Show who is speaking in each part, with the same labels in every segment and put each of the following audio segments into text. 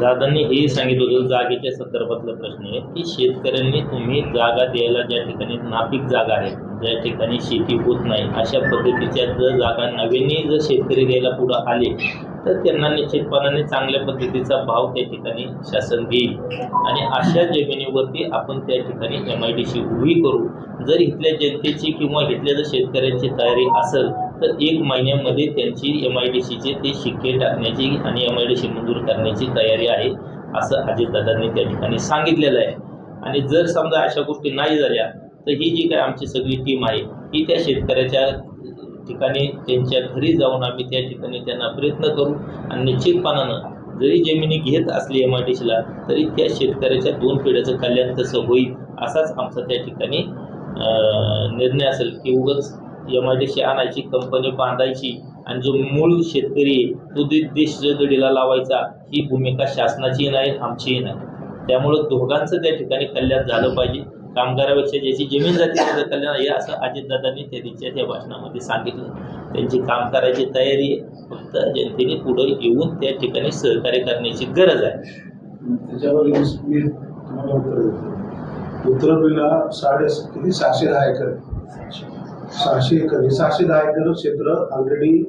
Speaker 1: दादांनी हेही सांगितलं होतं जागेच्या संदर्भातला प्रश्न आहे की शेतकऱ्यांनी तुम्ही जागा द्यायला ज्या ठिकाणी नापीक जागा आहे ज्या ठिकाणी शेती होत नाही अशा पद्धतीच्या जर जागा नव्याने जर शेतकरी द्यायला पुढं आले तर त्यांना निश्चितपणाने चांगल्या पद्धतीचा भाव त्या ठिकाणी शासन देईल. आणि अशा जमिनीवरती आपण त्या ठिकाणी एम आय डी सी उभी करू. जर इथल्या जनतेची किंवा इथल्या जर शेतकऱ्यांची तयारी असेल तर एक महिन्यामध्ये त्यांची एम आय डी सीचे ते शिक्के टाकण्याची आणि एम आय डी सी मंजूर करण्याची तयारी आहे असं अजितदादांनी त्या ठिकाणी सांगितलेलं आहे. आणि जर समजा अशा गोष्टी नाही झाल्या तर ही जी काय आमची सगळी टीम आहे ही त्या शेतकऱ्याच्या ठिकाणी त्यांच्या घरी जाऊन आम्ही त्या ठिकाणी त्यांना प्रयत्न करू. आणि निश्चितपणानं जरी जमिनी घेत असली एम आय डी सीला तरी त्या शेतकऱ्याच्या दोन पिढ्याचं कल्याण कसं होईल असाच आमचा त्या ठिकाणी निर्णय असेल की उगच एम आय डी सी आणायची कंपनी बांधायची आणि जो मूळ शेतकरी आहे, तो देश जडीला लावायचा ही भूमिका शासनाचीही नाही आमचीही नाही. त्यामुळं दोघांचं त्या ठिकाणी कल्याण झालं पाहिजे. कामगारापेक्षा ज्याची जमीन जाते त्याचं कल्याण आहे असं अजितदादांनी त्या त्या भाषणामध्ये सांगितलं. त्यांची काम करायची तयारी फक्त जनतेने पुढे येऊन त्या ठिकाणी सहकार्य करण्याची गरज आहे.
Speaker 2: त्याच्यावर मी तुम्हाला उत्तर देतो. उत्तरपीला साडे किती? सहाशे दहा एकर. आहे. सहाशे एकर सहाशे दहा एकर क्षेत्र ऑलरेडी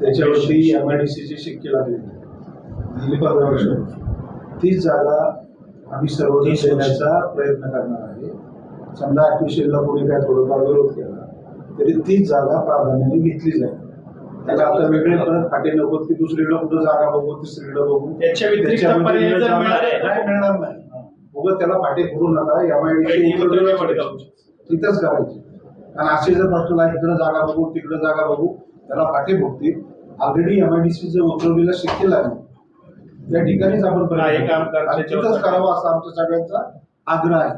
Speaker 2: त्याच्यावरती एम आय डी सीचे शिक्के लागले. गेली पंधरा वर्ष. तीच जागा आम्ही सर्वजण देण्याचा प्रयत्न करणार आहे. समजा ॲक्विशनला कोणी काय थोडंफार विरोध केला तरी तीच जागा प्राधान्याने घेतली जाईल. त्याला आता वेगळे परत फाटे नको की दुसरीकडे कुठं जागा बघू तिसरीकडे बघू.
Speaker 3: त्याच्या व्यतिरिक्त
Speaker 2: त्याच्या
Speaker 3: पर्याय जर
Speaker 2: व्यतिरिक्त
Speaker 3: मिळाले.
Speaker 2: नाही मिळणार नाही. त्याला फाटे करू नका. एमआयडीसी तिथंच करायची. कारण असे जर प्रश्न नाही इकडे जागा बघू तिकडे जागा बघू त्याला फाटे भोगतील ऑलरेडी एमआयडीसी जर उतरवलेला शिक्के लागले. त्या ठिकाणीच आपण तिथंच करावं असा आमच्या सगळ्यांचा आग्रह आहे.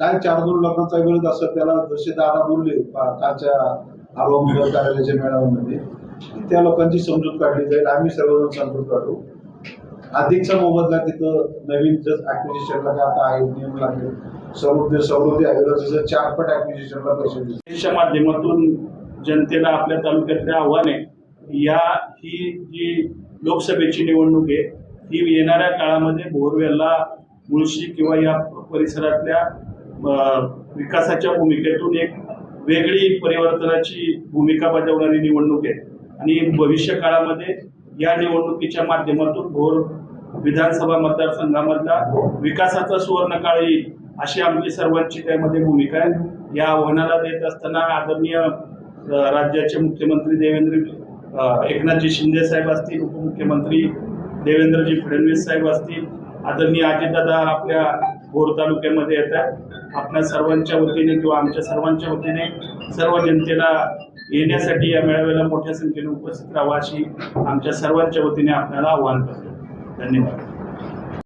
Speaker 2: काय चार दोन लोकांचा विरोध असत त्याला जसे दादा बोलले कालच्या आरोग्य कार्यालयाच्या मेळाव्यामध्ये त्या लोकांची समजूत काढली जाईल. आम्ही सर्वजण समजूत काढू. अधिकचा मोबदला तिथं नवीन जर ऍक्विजिशनला काय आता आहे नियम लागले. समृद्धी समृद्धी आयोगाचं चारपट चार पट ऍक्विजिशनला पैसे दिले.
Speaker 3: माध्यमातून जनतेला आपल्या तालुक्यातले आव्हान आहे या ही जी लोकसभेची निवडणूक आहे ही येणाऱ्या काळामध्ये बोरवेलला मुळशी किंवा या परिसरातल्या विकासाच्या भूमिकेतून एक वेगळी परिवर्तनाची भूमिका बजावणारी निवडणूक आहे. आणि भविष्य काळामध्ये या निवडणुकीच्या माध्यमातून भोर विधानसभा मतदारसंघामधला विकासाचा सुवर्ण काळ येईल अशी आमची सर्वांची त्यामध्ये भूमिका आहे. या आव्हानाला देत असताना आदरणीय राज्याचे मुख्यमंत्री देवेंद्र एकनाथजी शिंदे साहेब असतील उपमुख्यमंत्री देवेंद्रजी फडणवीस साहेब असतील आदरणीय अजितदादा आपल्या भोर तालुक्यामध्ये येत आहेत आपल्या सर्वांच्या वतीने किंवा आमच्या सर्वांच्या वतीने सर्व जनतेला येण्यासाठी या मेळाव्याला मोठ्या संख्येने उपस्थित राहावं अशी आमच्या सर्वांच्या वतीने आपल्याला आवाहन करतो. धन्यवाद.